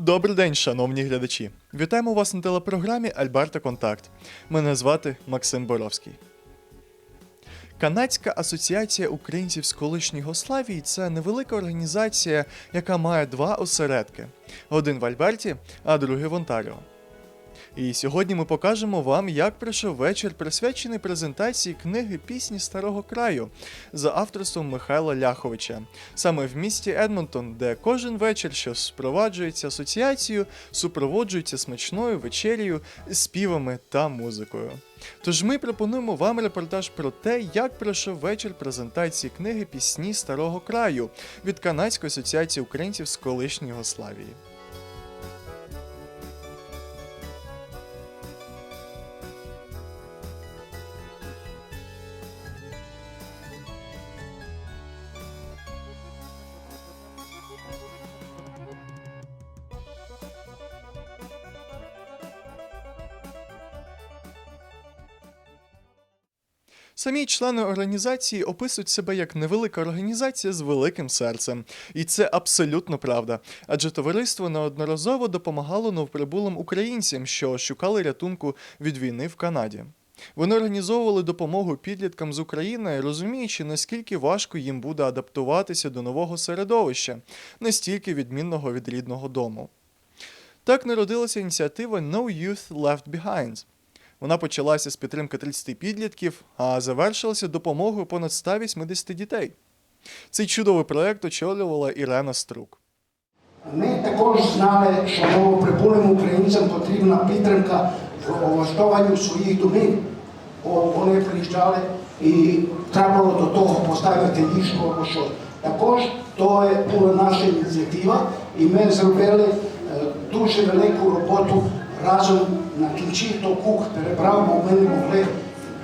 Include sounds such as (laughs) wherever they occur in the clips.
Добрий день, шановні глядачі. Вітаємо вас на телепрограмі Альберта Контакт. Мене звати Максим Боровський. Канадська асоціація українців з колишньої Гославії це невелика організація, яка має два осередки: один в Альберті, а другий в Онтаріо. І сьогодні ми покажемо вам, як пройшов вечір, присвячений презентації книги пісні Старого краю за авторством Михайла Ляховича, саме в місті Едмонтон, де кожен вечір, що спроваджується асоціацією, супроводжується смачною вечерею, співами та музикою. Тож ми пропонуємо вам репортаж про те, як пройшов вечір презентації книги Пісні Старого краю від Канадської асоціації українців з колишньої Югославії. Самі члени організації описують себе як невелика організація з великим серцем, і це абсолютно правда. Адже товариство неодноразово допомагало новоприбулим українцям, що шукали рятунку від війни в Канаді. Вони організовували допомогу підліткам з України, розуміючи, наскільки важко їм буде адаптуватися до нового середовища, настільки відмінного від рідного дому. Так народилася ініціатива No Youth Left Behind. Вона почалася з підтримки 30 підлітків, а завершилася допомогою понад 180 дітей. Цей чудовий проект очолювала Ірена Струк. Ми також знали, що новоприбулим українцям потрібна підтримка в облаштуванні своїх домів. Бо вони приїжджали і треба було до того поставити ліжко або що. Також то була наша ініціатива, і ми зробили е, дуже велику роботу разом на кінці, то кух перебрав, бо ми не могли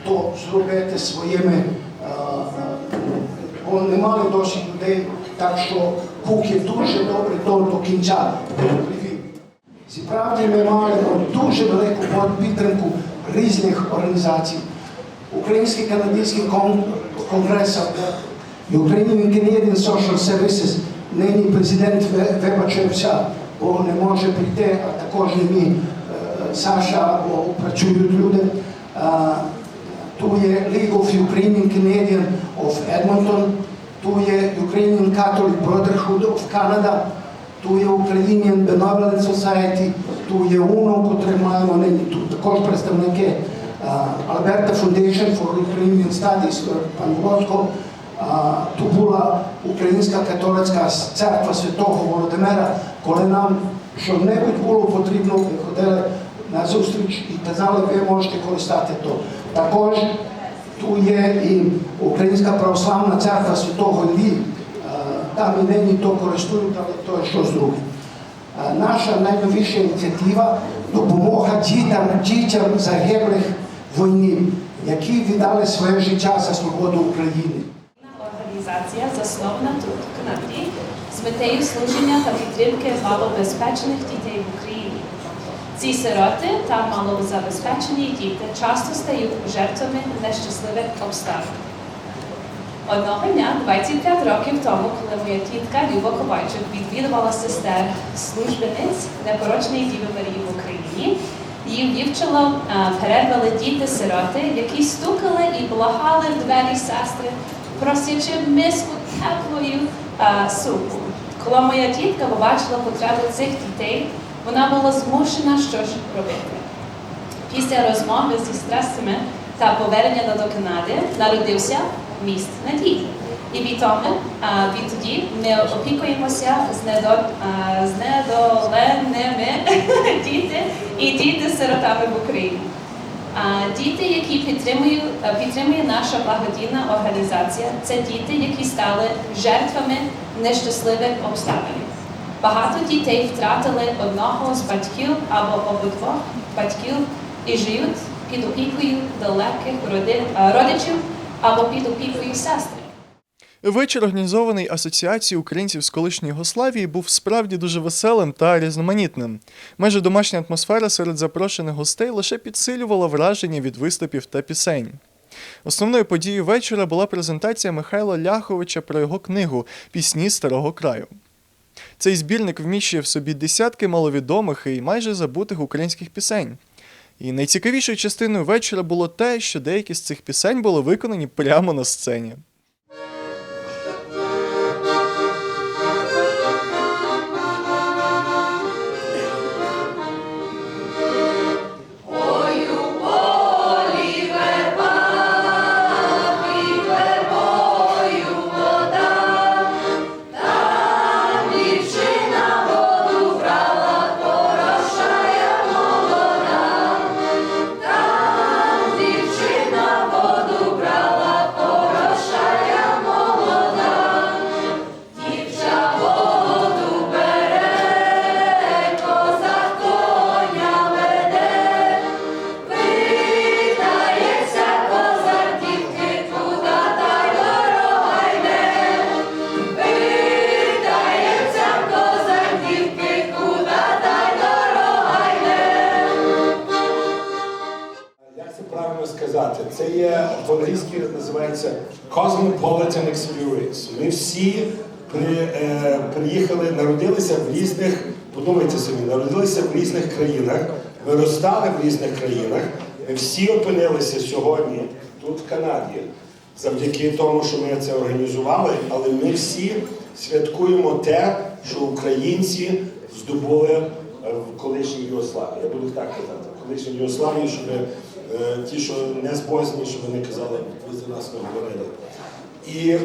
то зробити своїми. бо не мали досить людей, так що Кук є дуже добрий то до кінця привів. Справді ми мали дуже велику підтримку різних організацій. Український канадський кон- конгрес Ukrainian Canadian Social Services нині президент ви- вибачився, бо не може прийти, а також не мій е, Саша, працюють люди. Е, Tu je League of Ukrainian Canadian of Edmonton, tu je Ukrainian Catholic Brotherhood of Canada, tu je Ukrainian Benevolent Society, tu je UNO, котре маємо нині тут також представники Alberta Foundation for Ukrainian Studies, е, пан Володько, а, ту була Українська католицька церква Святого Володимира, коли нам що-небудь було потрібно, ми ходили на зустріч і казали, ви можете користати то. Також тут є і Українська православна церква Святого. Е, Там і нині то користують, але то є щось друге. Наша найновіша ініціатива допомога дітям, дітям загиблих в війні, які віддали своє життя за свободу України. Організація заснована тут, в Канаді, з метою служення та підтримки малобезпечених дітей в Україні. Ці сироти та малозабезпечені діти часто стають жертвами нещасливих обставин. Одного дня, 25 років тому, коли моя тітка Люба Ковальчук відвідувала сестер службениць непорочної Діви Марії в Україні, їм дівчило передали діти-сироти, які стукали і благали в двері сестри, просячи миску теплою а, супу. Коли моя тітка побачила потреби цих дітей, вона була змушена щось робити. Після розмови зі стресами та повернення до Канади народився міст надії. І відтоді, ми опікуємося з недоленими (laughs) діти і діти-сиротами в Україні. Діти, які підтримує, підтримує наша благодійна організація, це діти, які стали жертвами нещасливих обставин. Багато дітей втратили одного з батьків або обидвох батьків і живуть під опікою далеких роди- родичів або під опікою сестри. Вечір, організований Асоціацією українців з колишньої Югославії, був справді дуже веселим та різноманітним. Майже домашня атмосфера серед запрошених гостей лише підсилювала враження від виступів та пісень. Основною подією вечора була презентація Михайла Ляховича про його книгу Пісні старого краю. Цей збірник вміщує в собі десятки маловідомих і майже забутих українських пісень. І найцікавішою частиною вечора було те, що деякі з цих пісень були виконані прямо на сцені. Називається Cosmopolitan Experience. Ми всі при, е, приїхали, народилися в різних, подумайте собі, народилися в різних країнах, виростали в різних країнах. Ми всі опинилися сьогодні тут, в Канаді, завдяки тому, що ми це організували, але ми всі святкуємо те, що українці здобули в колишній Югославії. Я буду так казати, в колишній Югославії, щоб ті, що не збозні, щоб вони казали, ви за нас не говорили. І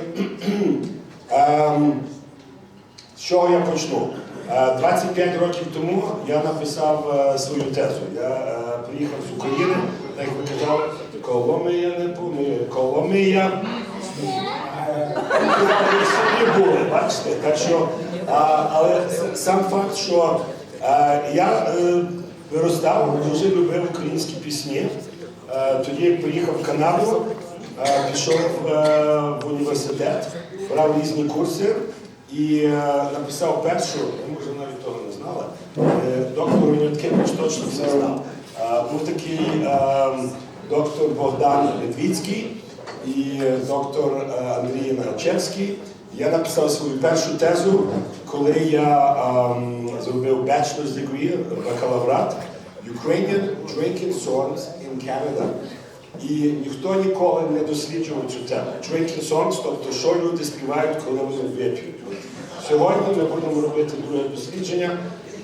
(clears throat) ем, з чого я почну? Е, 25 років тому я написав е, свою тезу. Я е, приїхав з України, як ви казали, Коломия не помиє, Коломия. Е, самі були, бачите? Так що, а, але сам факт, що е, я е, виростав, дуже любив українські пісні. Е, Тоді, як приїхав в Канаду, е, пішов е, в університет, брав різні курси і написав першу, ви може навіть того не знали, е, доктор Уніткевич точно все знав. Був такий доктор Богдан Ледвіцький і доктор Андрій Нарочевський. Я написав свою першу тезу, коли я зробив bachelor's degree, бакалаврат Ukrainian drinking songs in Canada. І ніхто ніколи не досліджував цю тему. Drinking songs, тобто що люди співають, коли вони вип'ють. Сьогодні ми будемо робити друге дослідження.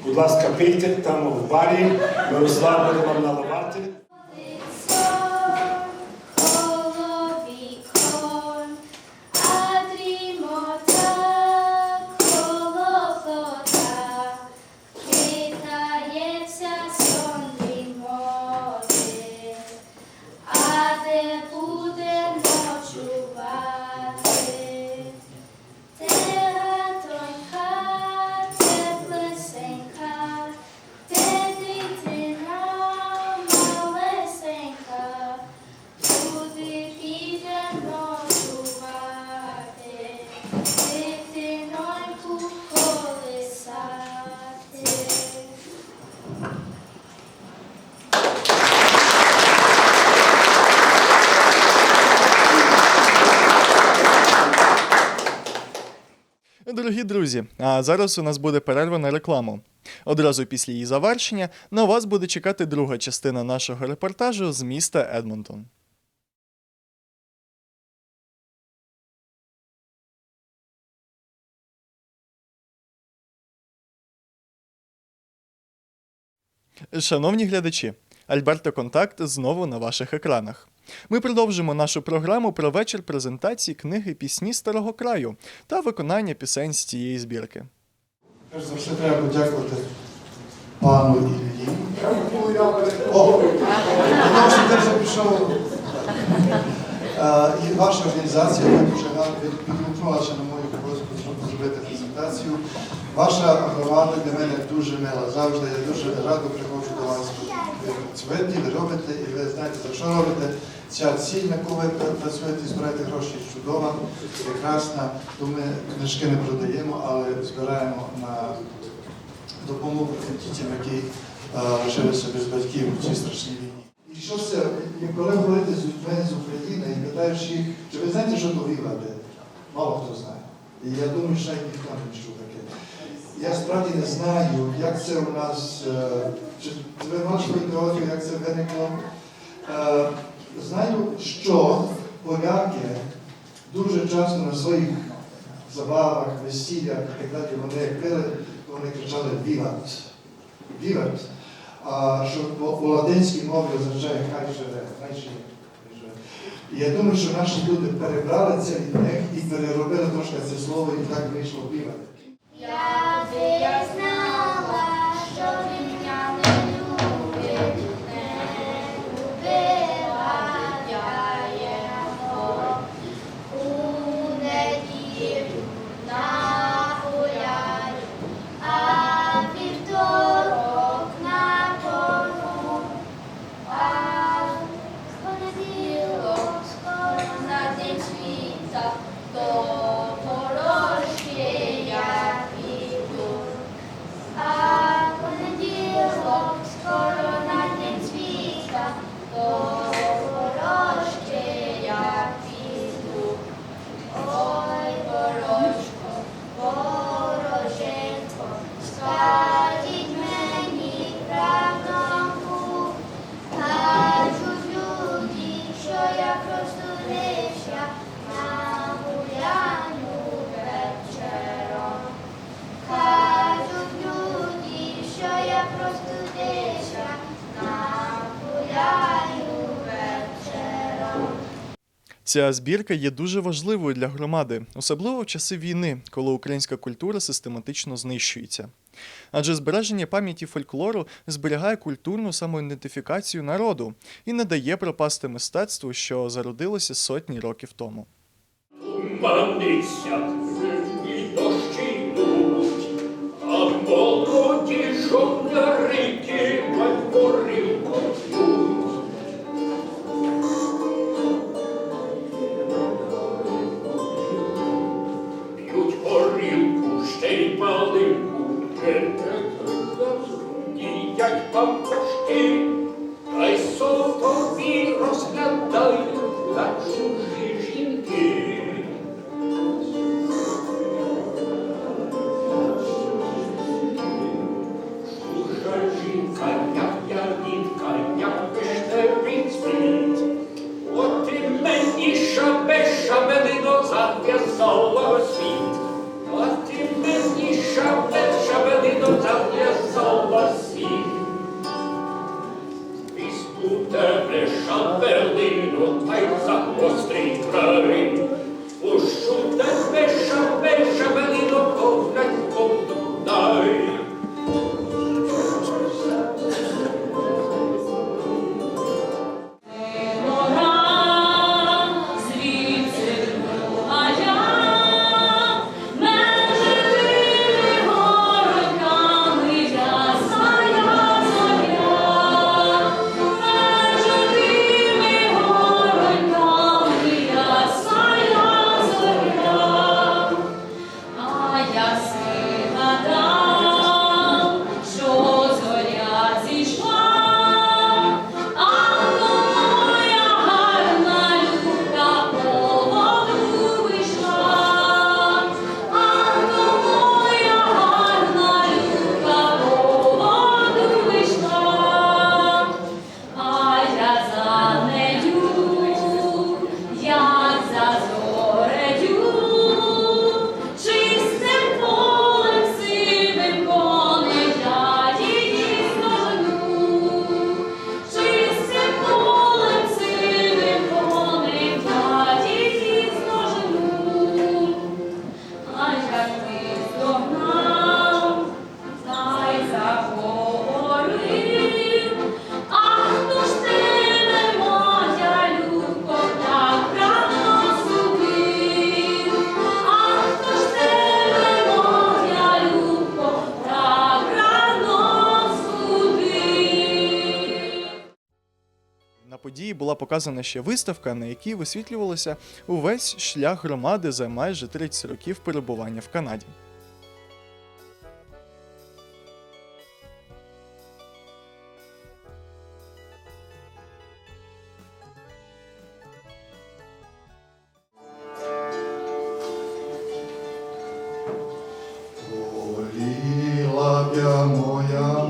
Будь ласка, пийте там в барі, ми буде вам наливати. Друзі, а зараз у нас буде перерва на рекламу. Одразу після її завершення на вас буде чекати друга частина нашого репортажу з міста Едмонтон. Шановні глядачі, Альберто Контакт знову на ваших екранах. Ми продовжимо нашу програму про вечір презентації книги пісні старого краю та виконання пісень з цієї збірки. Перш за все треба подякувати пану Іллі. О, ти пішов. Е, І ваша організація гарно відгукнулася на мою просьбу, зробити презентацію. Ваша громада для мене дуже мила. Завжди я дуже радо приходжу до вас. Працюєте, ви робите, і ви знаєте, за що робите. Ця ціль, на кого ви працюєте, збираєте гроші, чудова, прекрасна. То ми книжки не продаємо, але збираємо на допомогу тим дітям, які е, жили собі з батьків у цій страшній війні. І що це, коли говорите з людьми з України і питаєш їх, чи ви знаєте, що до вівади? Мало хто знає. І я думаю, що навіть ніхто не чув таке. Я справді не знаю, як це у нас, е, чи ви маєш теорію, як це виникло. Е, Знаю, що поляки дуже часто на своїх забавах, весіллях і так далі вони пили, вони кричали Віват. Віват. А що у латинській мові означає хай живе, я думаю, що наші люди перебрали це від них і переробили трошки це слово, і так вийшло віват. 어. Ця збірка є дуже важливою для громади, особливо в часи війни, коли українська культура систематично знищується. Адже збереження пам'яті фольклору зберігає культурну самоідентифікацію народу і не дає пропасти мистецтву, що зародилося сотні років тому. ще й палинку, не треба завжди, діять. показана ще виставка, на якій висвітлювалося увесь шлях громади за майже 30 років перебування в Канаді. Моя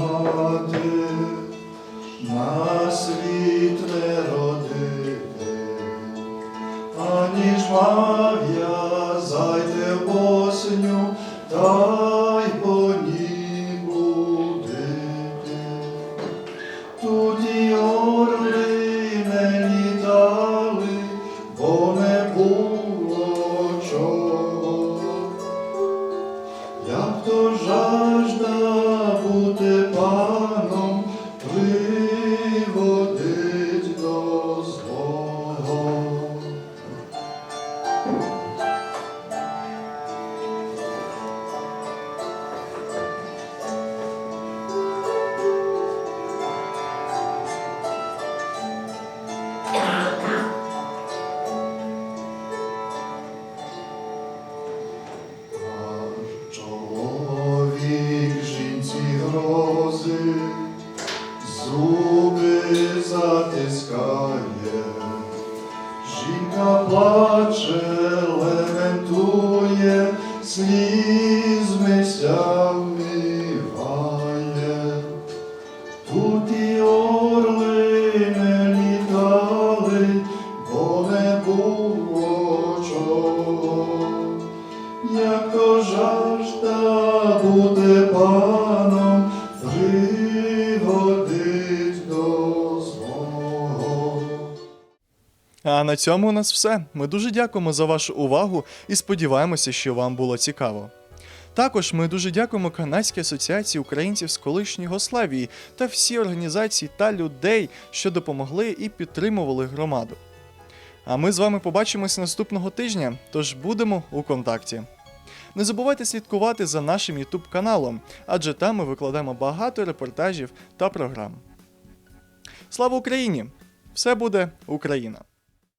затискає, жінка плаче, лементує, слізьми А на цьому у нас все. Ми дуже дякуємо за вашу увагу і сподіваємося, що вам було цікаво. Також ми дуже дякуємо Канадській асоціації українців з колишньої Югославії та всі організації та людей, що допомогли і підтримували громаду. А ми з вами побачимось наступного тижня, тож будемо у контакті. Не забувайте слідкувати за нашим YouTube каналом, адже там ми викладаємо багато репортажів та програм. Слава Україні! Все буде Україна!